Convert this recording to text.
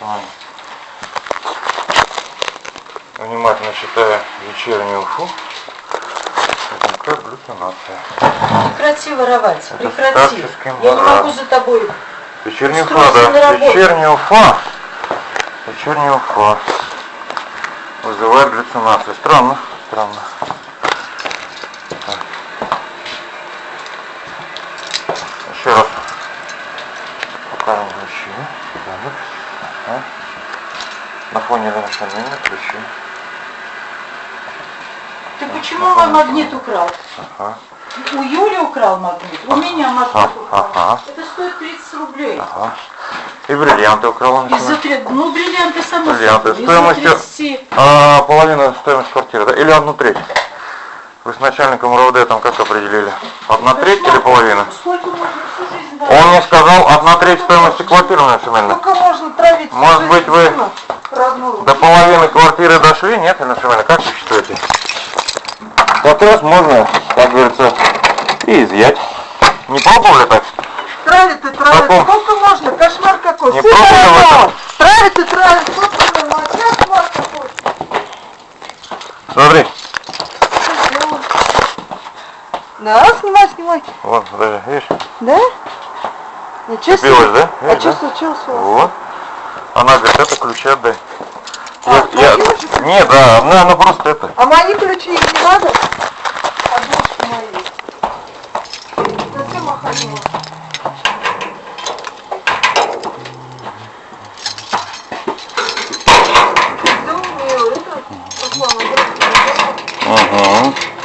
мои. Внимательно читая вечернюю уфу. Это глюцинация. Прекрати воровать, Это прекрати. Я не могу за тобой. Вечерняя уфа, да. Вечерняя уфа. Вечерняя уфа. Вызывает галлюцинации. Странно, странно. Так. Еще раз покажем ключи. Так. На фоне остальных ключи. Ты почему мой магнит украл? Ага. У Юли украл магнит, у меня магнит украл. Ага. Это стоит 30 рублей. Ага. И бриллианты украл он. Из-за три... Ну, бриллианты само Бриллианты. Стоимостью 30. а, половина стоимости квартиры, да? Или одну треть? Вы с начальником РОВД там как определили? Одна треть или половина? Сколько можно всю жизнь Он мне сказал одна треть стоимости квартиры, Наталья Семеновна. Сколько можно травить? всю Может жизнь быть, вы сына родного? До половины квартиры дошли, нет, Наталья Семеновна? Как вы считаете? Как раз можно, как говорится, и изъять. Не пробовали так? Травит и травит. Каком? Сколько можно? Кошмар какой. Не пробовали это? Травит и травит. Собственно. Кошмар какой. Смотри, да, снимай, снимай. Вот, подожди, видишь? Да? Ничего себе. Билась, да? Видишь, а да? что случилось у вас? Вот. Она говорит, это ключи отдай. А, я, я... Ключи? Не, да, она, она просто это. А мои ключи их не надо? А дочь мои. Зачем охранила? Думаю, это... Угу.